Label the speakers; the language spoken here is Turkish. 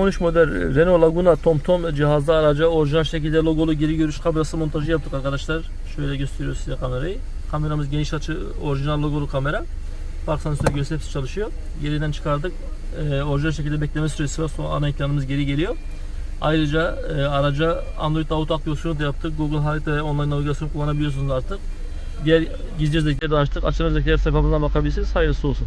Speaker 1: 13 model Renault Laguna TomTom cihazlı araca orijinal şekilde logolu geri görüş kamerası montajı yaptık arkadaşlar. Şöyle gösteriyor size kamerayı. Kameramız geniş açı orijinal logolu kamera. Baksanız size göster hepsi çalışıyor. Geriden çıkardık. Ee, orijinal şekilde bekleme süresi var. Sonra ana ekranımız geri geliyor. Ayrıca e, araca Android Auto aktivasyonu da yaptık. Google Harita ve online navigasyon kullanabiliyorsunuz artık. Diğer gizli özellikleri de açtık. Açılan özellikler sayfamızdan bakabilirsiniz. Hayırlısı olsun.